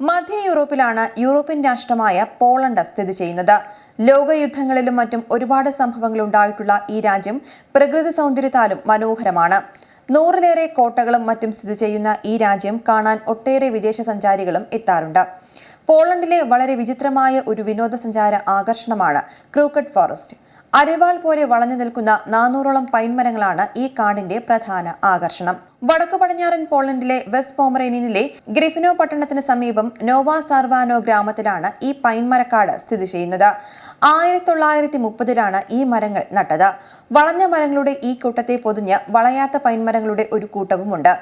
മധ്യ യൂറോപ്പിലാണ് European രാഷ്ട്രമായ Poland സ്ഥിതി ചെയ്യുന്നത്. ലോകയുദ്ധങ്ങളിലും മറ്റും ഒരുപാട് സംഭവങ്ങൾ ഉണ്ടായിട്ടുള്ള ഈ രാജ്യം പ്രകൃതി സൗന്ദര്യത്താലും മനോഹരമാണ്. നൂറിലേറെ കോട്ടകളും മറ്റും സ്ഥിതി ചെയ്യുന്ന ഈ രാജ്യം കാണാൻ ഒട്ടേറെ വിദേശ സഞ്ചാരികളും എത്താറുണ്ട്. പോളണ്ടിലെ വളരെ വിചിത്രമായ ഒരു വിനോദസഞ്ചാര ആകർഷണമാണ് ക്രൂക്കറ്റ് ഫോറസ്റ്റ്. അരിവാൾ പോലെ വളഞ്ഞു നിൽക്കുന്ന നാനൂറോളം പൈൻമരങ്ങളാണ് ഈ കാടിന്റെ പ്രധാന ആകർഷണം. വടക്കു പടിഞ്ഞാറൻ പോളണ്ടിലെ വെസ്റ്റ് പോമറേനിയനിലെ ഗ്രിഫിനോ പട്ടണത്തിന് സമീപം നോവാ സാർവാനോ ഗ്രാമത്തിലാണ് ഈ പൈൻമരക്കാട് സ്ഥിതി ചെയ്യുന്നത്. ആയിരത്തി തൊള്ളായിരത്തി മുപ്പതിലാണ് ഈ മരങ്ങൾ നട്ടത്. വളഞ്ഞ മരങ്ങളുടെ ഈ കൂട്ടത്തെ പൊതിഞ്ഞ് വളയാത്ത പൈൻമരങ്ങളുടെ ഒരു കൂട്ടവുമുണ്ട്.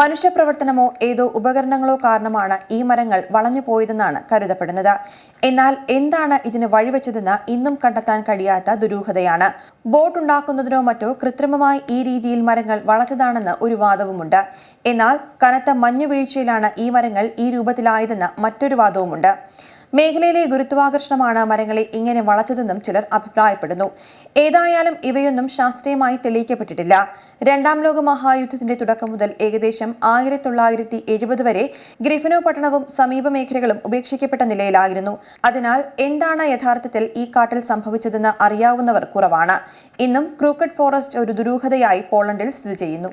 മനുഷ്യപ്രവർത്തനമോ ഏതോ ഉപകരണങ്ങളോ കാരണമാണ് ഈ മരങ്ങൾ വളഞ്ഞു പോയതെന്നാണ് കരുതപ്പെടുന്നത്. എന്നാൽ എന്താണ് ഇതിന് വഴിവെച്ചതെന്ന് ഇന്നും കണ്ടെത്താൻ കഴിയാത്ത ദുരൂഹതയാണ്. ബോട്ടുണ്ടാക്കുന്നതിനോ മറ്റോ കൃത്രിമമായി ഈ രീതിയിൽ മരങ്ങൾ വളച്ചതാണെന്ന് ഒരു വാദവുമുണ്ട്. എന്നാൽ കനത്ത മഞ്ഞുവീഴ്ചയിലാണ് ഈ മരങ്ങൾ ഈ രൂപത്തിലായതെന്ന് മറ്റൊരു വാദവുമുണ്ട്. മേഖലയിലെ ഗുരുത്വാകർഷണമാണ് മരങ്ങളെ ഇങ്ങനെ വളച്ചതെന്നും ചിലർ അഭിപ്രായപ്പെടുന്നു. ഏതായാലും ഇവയൊന്നും ശാസ്ത്രീയമായി തെളിയിക്കപ്പെട്ടിട്ടില്ല. രണ്ടാം ലോക മഹായുദ്ധത്തിന്റെ തുടക്കം മുതൽ ഏകദേശം ആയിരത്തി തൊള്ളായിരത്തി എഴുപത് വരെ ഗ്രിഫിനോ പട്ടണവും സമീപ മേഖലകളും ഉപേക്ഷിക്കപ്പെട്ട നിലയിലായിരുന്നു. അതിനാൽ എന്താണ് യഥാർത്ഥത്തിൽ ഈ കാട്ടിൽ സംഭവിച്ചതെന്ന് അറിയാവുന്നവർ കുറവാണ്. ഇന്നും ക്രൂക്കറ്റ് ഫോറസ്റ്റ് ഒരു ദുരൂഹതയായി പോളണ്ടിൽ സ്ഥിതി ചെയ്യുന്നു.